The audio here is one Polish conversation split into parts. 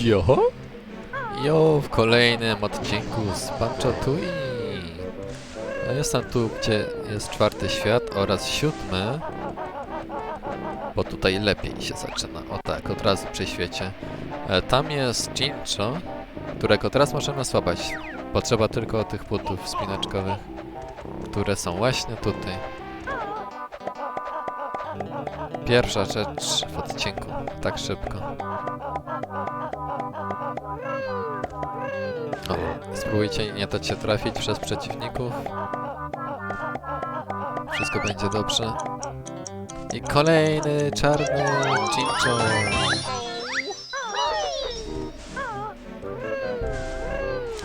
Jo! Jo, w kolejnym odcinku z Pancho Tui. Ja jestem tu, gdzie jest czwarty świat oraz siódmy. Bo tutaj lepiej się zaczyna. O tak, od razu przy świecie. E, Tam jest Chincho, którego teraz możemy złapać. Potrzeba tylko tych butów spinaczkowych, które są właśnie tutaj. Pierwsza rzecz w odcinku. Tak szybko. O, spróbujcie nie dać się trafić przez przeciwników. Wszystko będzie dobrze. I kolejny czarny Chincho.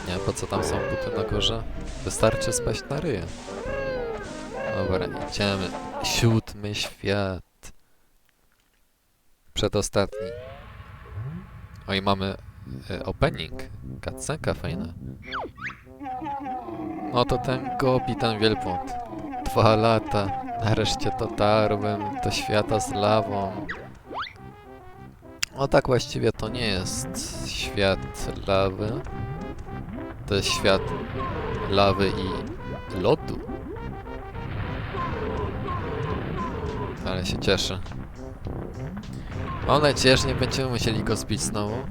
Nie, po co tam są buty na górze? Wystarczy spaść na ryję. Dobra, idziemy. Siódmy świat. Przedostatni. Oj, mamy opening. Kacenka fajna. No to ten gobi, ten wielbłąd. Dwa lata. Nareszcie dotarłem do świata z lawą. No tak właściwie to nie jest świat lawy. To jest świat lawy i lodu. Ale się cieszę. Mam nadzieję, że nie będziemy musieli go zbić znowu.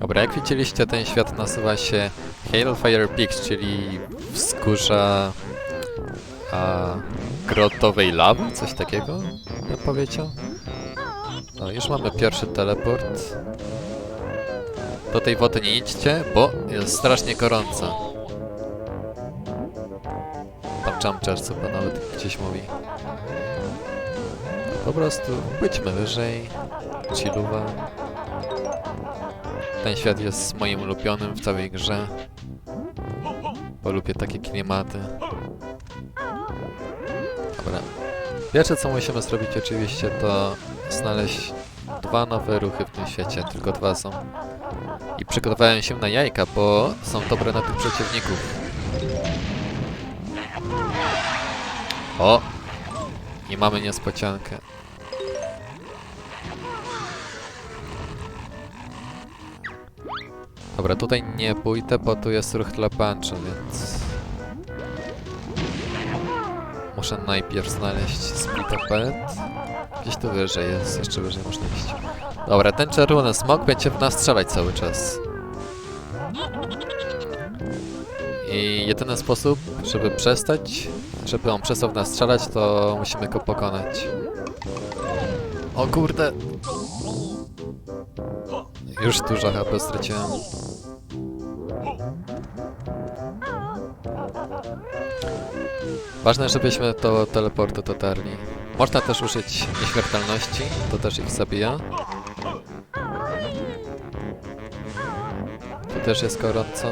Dobra, jak widzieliście, ten świat nazywa się Hailfire Peaks, czyli wzgórza a, grotowej lawy, coś takiego, bym powiedział. No, już mamy pierwszy teleport. Do tej wody nie idźcie, bo jest strasznie gorąco. Tam Jumper chyba nawet gdzieś mówi. Po prostu byćmy wyżej. Chilluwa. Ten świat jest moim ulubionym w całej grze. Bo lubię takie klimaty. Dobra. Pierwsze co musimy zrobić oczywiście to znaleźć dwa nowe ruchy w tym świecie. Tylko dwa są. I przygotowałem się na jajka, bo są dobre na tych przeciwników. O! I mamy niespodziankę. Dobra, tutaj nie pójdę, bo tu jest ruch dla więc... Muszę najpierw znaleźć split pet. Gdzieś tu wyżej jest, jeszcze wyżej można iść. Dobra, ten czerwony smok będzie w nas strzelać cały czas. I jedyny sposób, żeby przestać, żeby on przestał w nas strzelać, to musimy go pokonać. O kurde! Już dużo HP straciłem. Ważne, żebyśmy do teleportu dotarli. Można też użyć nieśmiertelności, to też ich zabija. Tu też jest gorąco.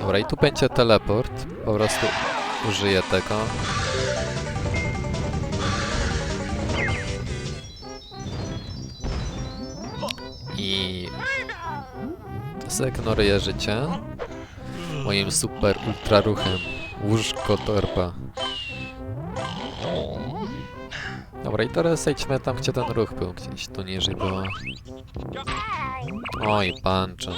Dobra, i tu będzie teleport. Po prostu użyję tego. I zegnoruję życie moim super ultra ruchem. Łóżko torpa. Dobra, i teraz zejdźmy tam, gdzie ten ruch był. Gdzieś tu niżej było. Oj, pancho.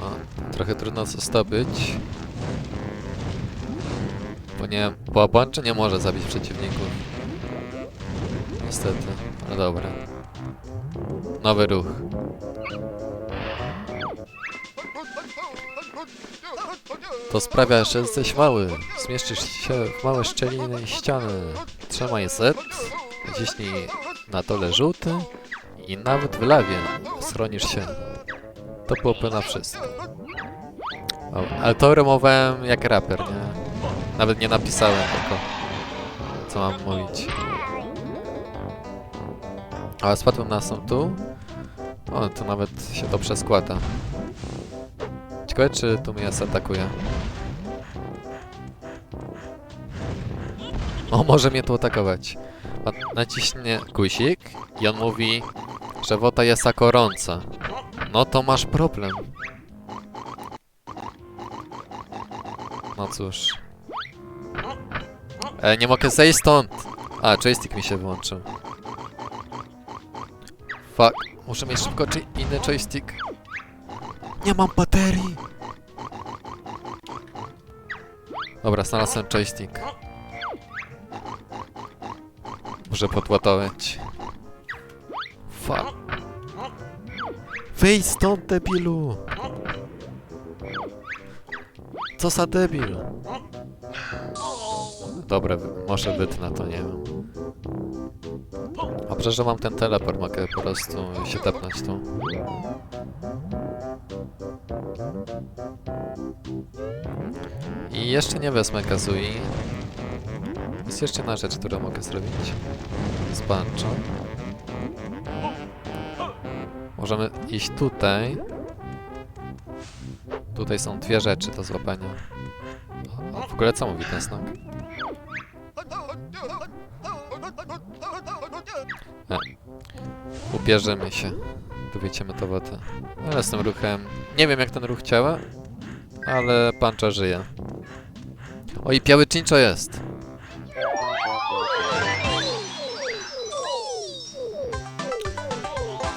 O, trochę trudno zdobyć. Bo nie, bo Pancho nie może zabić przeciwników. Niestety, ale dobra. Nowy ruch. To sprawia, że jesteś mały. Zmieszczysz się w małe szczeliny ściany. Trzymaj Z, naciśnij na dole żółty i nawet w lawie schronisz się. To byłoby na wszystko. Ale to rymowałem jak raper, nie? Nawet nie napisałem tego, co mam mówić. Ale spadłem na są tu. O, to nawet się dobrze składa. Ciekawe, czy tu mnie zaatakuje. O, może mnie tu atakować. Pan naciśnie guzik i on mówi, że woda jest gorąca. No to masz problem. No cóż. E, nie mogę zejść stąd! A, joystick mi się wyłączył. Fuck. Muszę mieć szybko czy inny joystick. Nie mam baterii! Dobra, znalazłem joystick. Muszę podładować. Fuck. Wyjdź stąd, debilu! Co za debil? Dobra, wy- może wytnę to, nie wiem. Dobrze, że mam ten teleport, mogę po prostu się tepnąć tu. I jeszcze nie wezmę Kazui. Jest jeszcze jedna rzecz, którą mogę zrobić. Z Bancho. Możemy iść tutaj. Tutaj są dwie rzeczy do złapania. O, w ogóle co mówi ten znak? E. Ubierzemy się. Dowiecie metodę. Ale z tym ruchem... Nie wiem jak ten ruch działa, ale pancza żyje. O i biały cincho jest!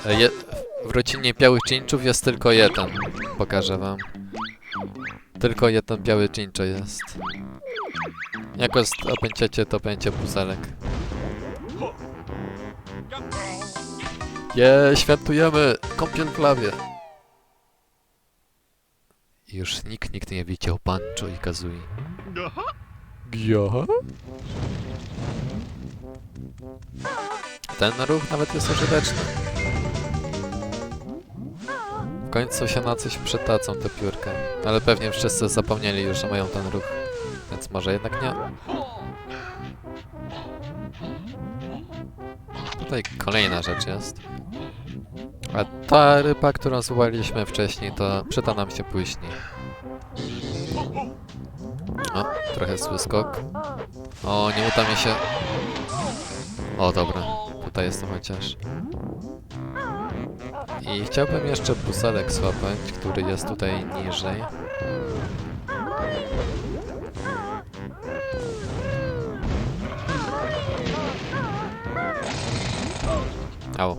E, Je w rodzinie białych cinczów jest tylko jeden. Pokażę wam. Tylko jeden biały cincho jest. Jak go opędziecie, to będzie puzelek. Je, świętujemy! Kąpiel w lawie! Już nikt, nikt nie widział Pancho i Kazui. Ja? Ten ruch nawet jest użyteczny. W końcu się na coś przytacą te piórka. Ale pewnie wszyscy zapomnieli już, że mają ten ruch. Więc może jednak nie. Tutaj kolejna rzecz jest. A ta ryba, którą złapaliśmy wcześniej, to przyda nam się później. O, trochę zły skok. O, nie uda mi się... O, dobra. Tutaj jestem chociaż. I chciałbym jeszcze buselek złapać, który jest tutaj niżej. Au.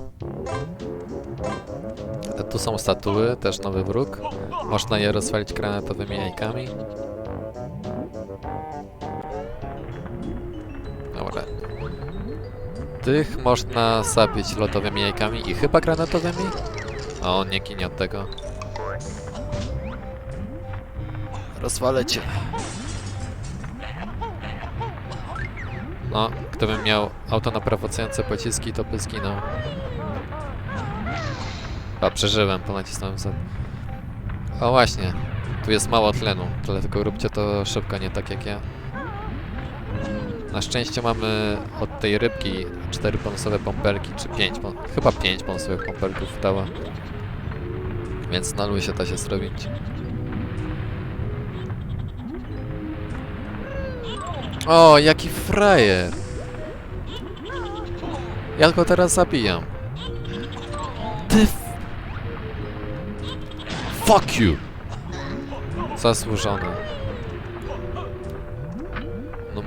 Tu są statuły, też nowy wróg. Można je rozwalić granatowymi jajkami. Tych można zabić lodowymi jajkami i chyba granatowymi? O, nie ginie od tego. Rozwalę cię. No, gdybym miał auto naprowadzające pociski, to by zginął. A, przeżyłem, bo nacisnąłem za... O właśnie, tu jest mało tlenu, dlatego róbcie to szybko, nie tak jak ja. Na szczęście mamy od tej rybki cztery bonusowe pąpelki, czy pięć, bon- chyba pięć bonusowych pąpelków dała. Więc na luzie da się zrobić. O, jaki frajer! Ja go teraz zabijam. Ty. Fuck you! Zasłużone.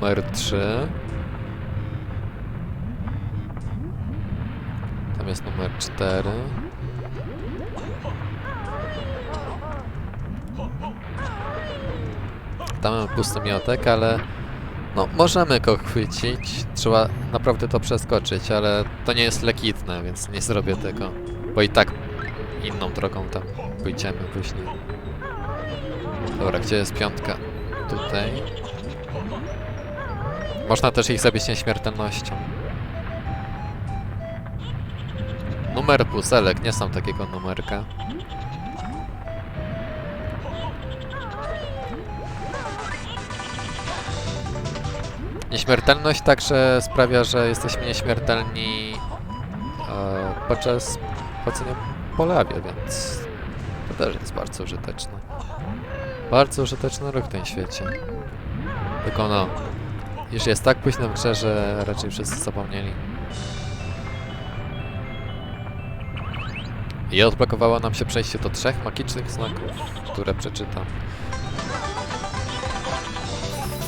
Numer 3. Tam jest numer 4. Tam mamy pusty miotek, ale no, możemy go chwycić. Trzeba naprawdę to przeskoczyć, ale to nie jest lekitne, więc nie zrobię tego. Bo i tak inną drogą tam pójdziemy później. Dobra, gdzie jest piątka? Tutaj. Można też ich zabić nieśmiertelnością. Numer puzelek, nie są takiego numerka. Nieśmiertelność także sprawia, że jesteśmy nieśmiertelni e, podczas chodzenia po lawie, więc to też jest bardzo użyteczne. Bardzo użyteczny ruch w tym świecie. Tylko no, już jest tak późno w grze, że raczej wszyscy zapomnieli. I odblokowało nam się przejście do trzech magicznych znaków, które przeczytam.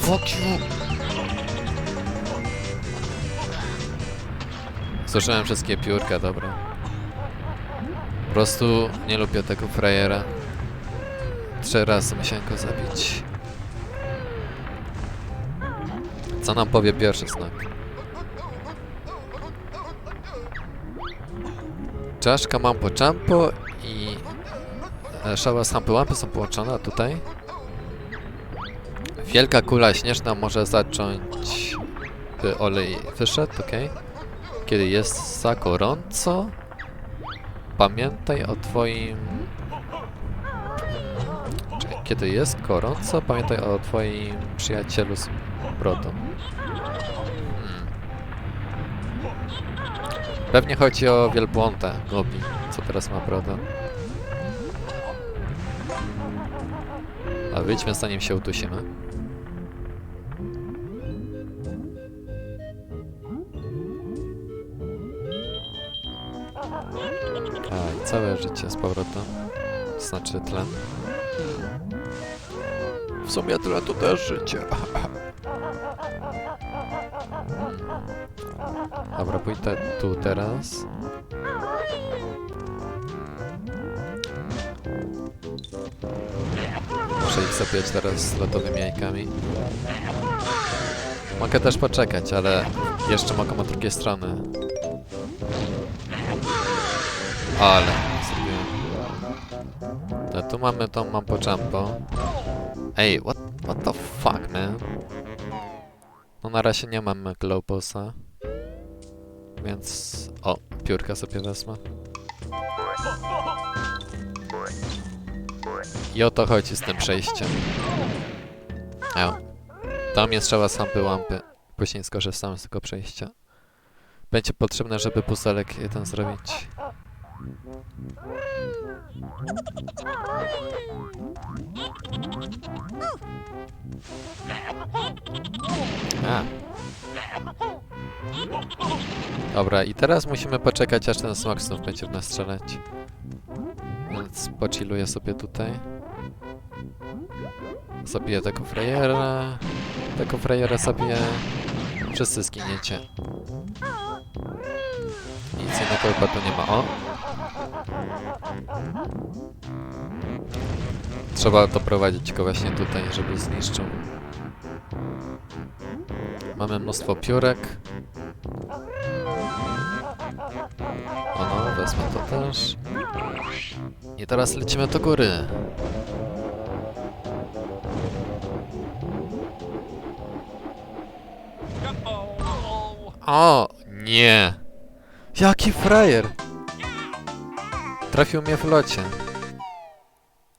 fuck you! Zużyłem wszystkie piórka, dobra. Po prostu nie lubię tego frajera. Trzy razy musiałem go zabić. Co nam powie pierwszy znak? Czaszka Mampo Champo i e, szała Sampy Lampy są połączone, tutaj wielka kula śnieżna może zacząć by olej wyszedł, ok? Kiedy jest za gorąco, pamiętaj o twoim... Czekaj, kiedy jest gorąco, pamiętaj o twoim przyjacielu z Hmm. Pewnie chodzi o wielbłąda, goblin, co teraz ma brodę. A wyjdźmy zanim się udusimy. A, i całe życie z powrotem. Znaczy tlen. W sumie tyle to też życie. Dobra, pójdę tu teraz. Muszę ich zabijać teraz z lotowymi jajkami. Mogę też poczekać, ale jeszcze mogę od drugiej strony. Ale zrobiłem. No tu mamy tą mampo jumpo. Ej, what, what the fuck, man? Na razie nie mamy Glowbossa. Więc... O, piórka sobie wezmę. I o to chodzi z tym przejściem. O. Tam jest trzeba sampy łampy. Później skorzystamy z tego przejścia. Będzie potrzebne, żeby puzelek jeden zrobić. A. Dobra, i teraz musimy poczekać, aż ten smok znów będzie w nas strzelać. Więc pochilluję sobie tutaj. Zabiję tego frajera. Tego frajera zabiję. Wszyscy zginiecie. Nic innego chyba tu nie ma. O! Trzeba doprowadzić go właśnie tutaj, żeby zniszczył. Mamy mnóstwo piórek. O no, wezmę to też. I teraz lecimy do góry. O, nie. Jaki frajer. Trafił mnie w locie.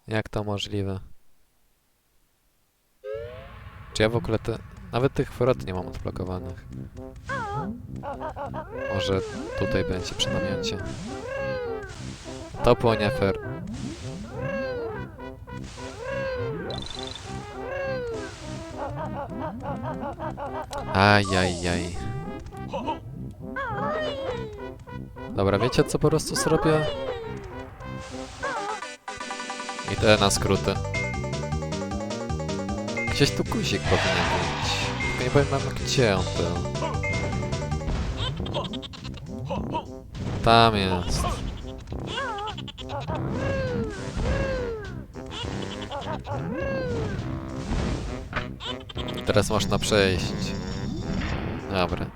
Jak to możliwe? Czy ja w ogóle te... Nawet tych wrot nie mam odblokowanych. Może tutaj będzie przy namiocie. To było nie fair. Ajajaj. Dobra, wiecie co po prostu zrobię? Idę na skróty. Gdzieś tu guzik powinien być. Nie pamiętam gdzie on był. Tam jest. Teraz można przejść. Dobra.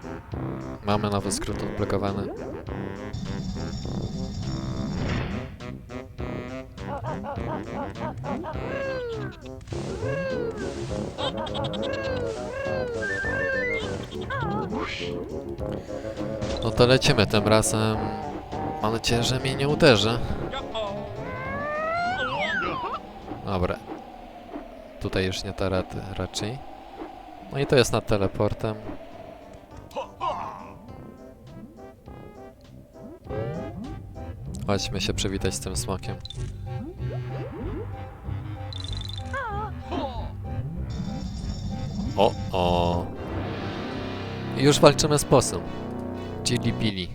Mamy nowy skrót odblokowany. No to lecimy tym razem. Mam nadzieję, że mnie nie uderzy. Dobra. Tutaj już nie ta rady raczej. No i to jest nad teleportem. Chodźmy się przywitać z tym smokiem. O, o. Już walczymy z posem. Chili Billy.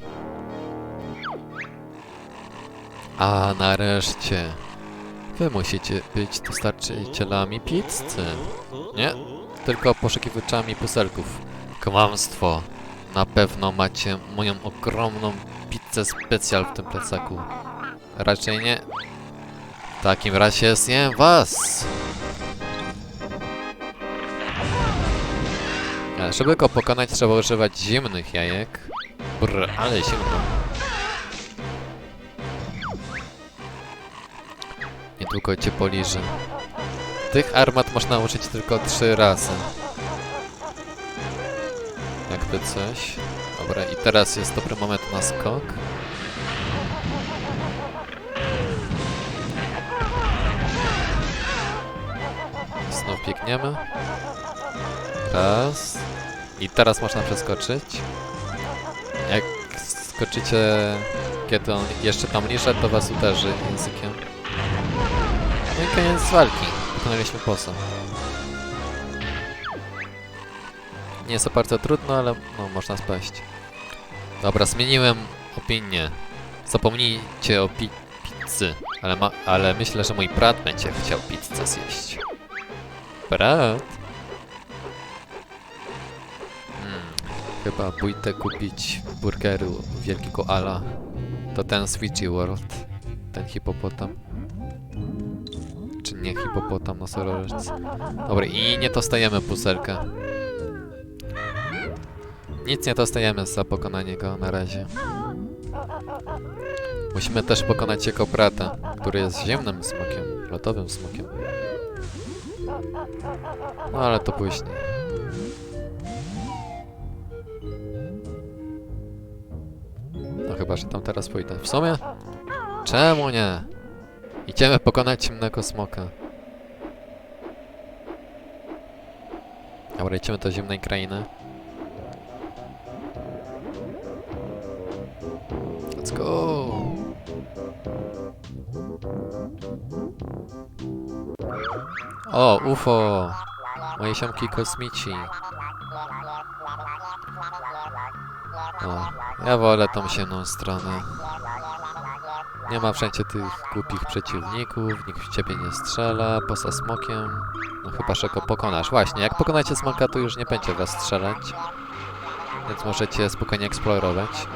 A nareszcie. Wy musicie być dostarczycielami pizzy. Nie? tylko poszukiwaczami puselków. Kłamstwo. Na pewno macie moją ogromną pizzę specjal w tym plecaku. Raczej nie. W takim razie zjem was! Ale żeby go pokonać trzeba używać zimnych jajek. Brr, ale zimno. Niedługo cię poliżę. Tych armat można użyć tylko trzy razy. Coś. Dobra, i teraz jest dobry moment na skok. Znów biegniemy. Raz. I teraz można przeskoczyć. Jak skoczycie, kiedy on jeszcze tam liże, to was uderzy językiem. No i koniec walki. Wykonaliśmy bossa. Nie jest to bardzo trudno, ale no, można spaść. Dobra, zmieniłem opinię. Zapomnijcie o pi pizzy, ale, ma ale myślę, że mój brat będzie chciał pizzę zjeść. Brat? Hmm, chyba pójdę kupić burgeru wielkiego Ala. To ten Switchy World. Ten hipopotam. Czy nie hipopotam, nosorożec. Dobra, i nie dostajemy puzelka. Nic nie dostajemy za pokonanie go na razie. Musimy też pokonać jego brata, który jest ziemnym smokiem, lotowym smokiem. No ale to później. No chyba, że tam teraz pójdę. W sumie? Czemu nie? Idziemy pokonać ciemnego smoka. Dobra, idziemy do zimnej krainy. UFO! Moje siomki kosmici. O, ja wolę tą ciemną stronę. Nie ma wszędzie tych głupich przeciwników, nikt w ciebie nie strzela, poza smokiem. No chyba, że go pokonasz. Właśnie, jak pokonacie smoka, to już nie będzie was strzelać. Więc możecie spokojnie eksplorować.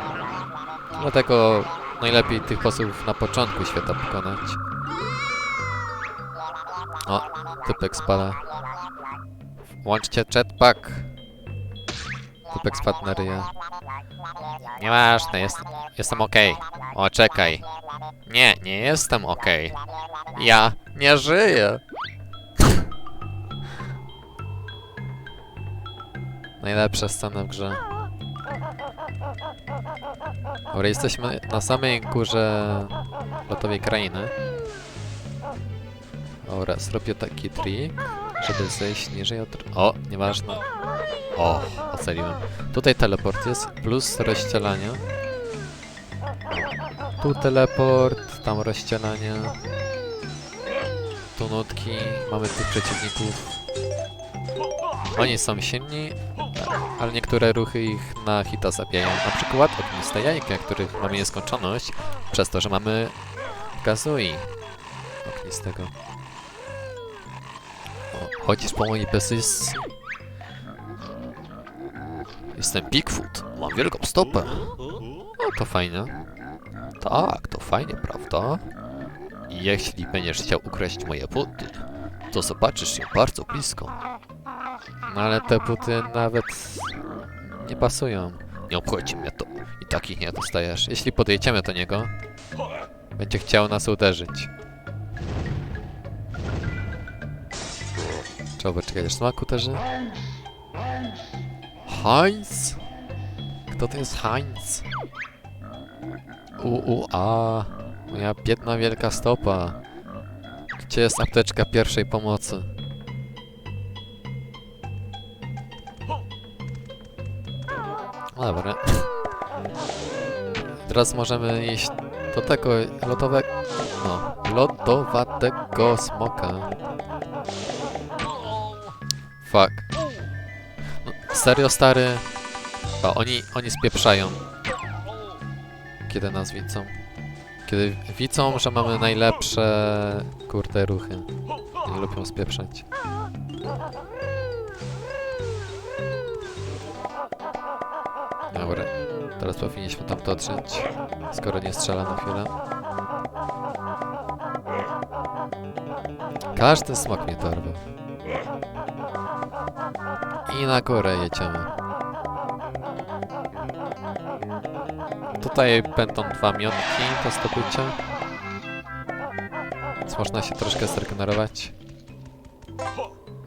Dlatego najlepiej tych bossów na początku świata pokonać. O, typek spada. Łączcie jetpack. Typek spadł na ryję. Nieważne, jest, jestem okej. O, czekaj. Nie, nie jestem okej. Ja nie żyję. Najlepsza scena w grze. Dobra, jesteśmy na samej górze lotowej krainy. Dobra, zrobię taki trik, żeby zejść niżej od... O, nieważne. O, ocaliłem. Tutaj teleport jest, plus rozścielanie. Tu teleport, tam rozścielanie. Tu nutki, mamy tych przeciwników. Oni są silni, ale niektóre ruchy ich na hita zabijają. Na przykład ogniste jajka, których mamy nieskończoność, przez to, że mamy Gazui ognistego. Chodzisz po mojej pozycji? Jestem Bigfoot, mam wielką stopę. No to fajnie. Tak, to fajnie, prawda? Jeśli będziesz chciał ukraść moje buty, to zobaczysz je bardzo blisko. No ale te buty nawet nie pasują. Nie obchodzi mnie to. I takich nie dostajesz. Jeśli podejdziemy do niego, będzie chciał nas uderzyć. Trzeba poczekać, smak uderzy. Heinz? Kto to jest Heinz? U, u, a. Moja biedna wielka stopa. Gdzie jest apteczka pierwszej pomocy? Dobra. Teraz możemy iść do tego lotowego... No, lodowatego smoka fuck. No, serio, stary? O, oni, oni spieprzają. Kiedy nas widzą? Kiedy widzą, że mamy najlepsze, kurde, ruchy. Nie lubią spieprzać. Dobra, teraz powinniśmy tam dotrzeć, skoro nie strzela na chwilę. Każdy smak mnie dorwał. I na górę jedziemy. Tutaj będą dwa miotki do zdobycia. Więc można się troszkę zregenerować.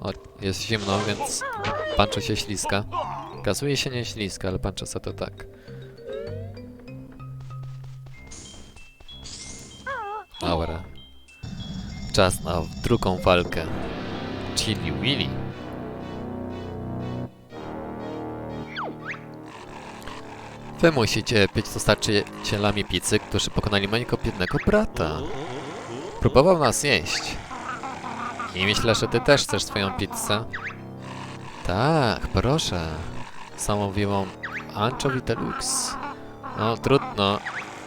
O, jest zimno, więc Pancho się śliska. Gazuje się nie śliska, ale Pancho za to tak. Dobra. Czas na drugą walkę. Chili Willy. Wy musicie być dostarczycielami pizzy, którzy pokonali mojego biednego brata. Próbował nas jeść. I myślę, że ty też chcesz swoją pizzę. Tak, proszę. Samowimą Anchovy Deluxe. No, trudno.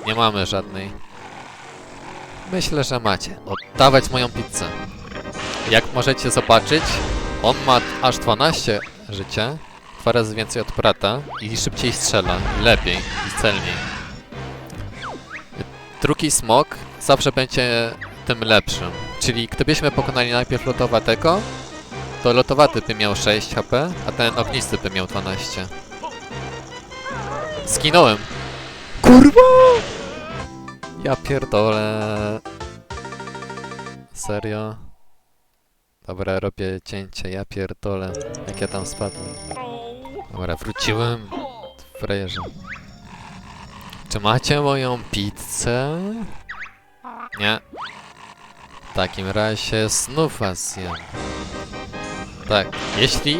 Nie mamy żadnej. Myślę, że macie. Oddawać moją pizzę. Jak możecie zobaczyć, on ma aż 12 życia. Dwa razy więcej od brata i szybciej strzela. Lepiej. I celniej. Drugi smok zawsze będzie tym lepszym. Czyli gdybyśmy pokonali najpierw lotowatego, to lotowaty by miał 6 HP, a ten ognisty by miał 12. Skinąłem! Kurwa! Ja pierdolę. Serio? Dobra, robię cięcie, ja pierdolę. Jak ja tam spadłem. Dobra, wróciłem. Frajerze. Czy macie moją pizzę? Nie. W takim razie znów was zjem. Tak, jeśli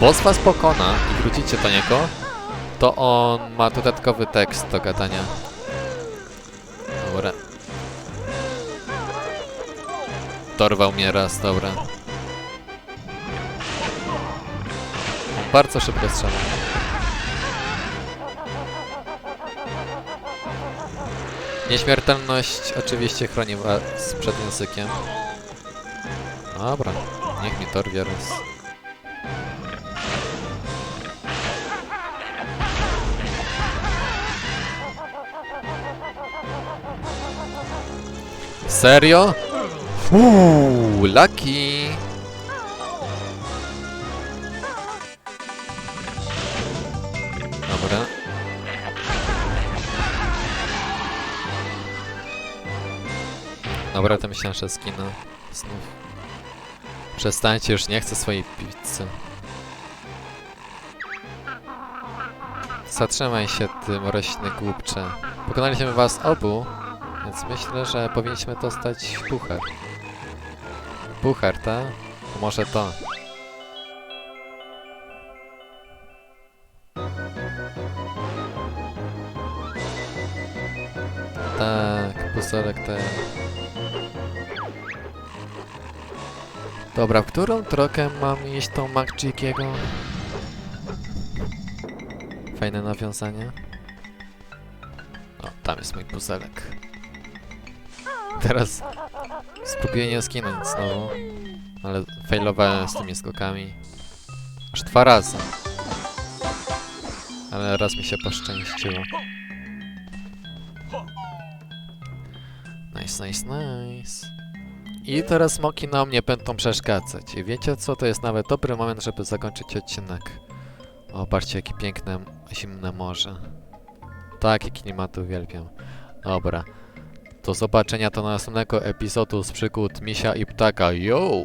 boss was pokona i wrócicie do niego, to on ma dodatkowy tekst do gadania. Dobra. Dorwał mnie raz, dobra. Bardzo szybko strzela. Nieśmiertelność oczywiście chroni was przed językiem. Dobra, niech mi dorwie raz. Serio? Uuu, lucky! Dobra, to myślałem, że znów. Przestańcie, już nie chcę swojej pizzy. Zatrzymaj się, ty mroźny głupcze. Pokonaliśmy was obu, więc myślę, że powinniśmy dostać puchar. Puchar, tak? To może to. Tak, puzelek ten. Dobra, w którą drogę mam iść tą McJickiego? Fajne nawiązanie. O, tam jest mój puzelek. Teraz spróbuję nie skinąć znowu. Ale failowałem z tymi skokami. Aż dwa razy. Ale raz mi się poszczęściło. Nice, nice, nice. I teraz smoki na mnie będą przeszkadzać. I wiecie co? To jest nawet dobry moment, żeby zakończyć odcinek. O, patrzcie, jakie piękne, zimne morze. Takie klimaty uwielbiam. Dobra. Do zobaczenia do następnego epizodu z przygód Misia i Ptaka. Yo!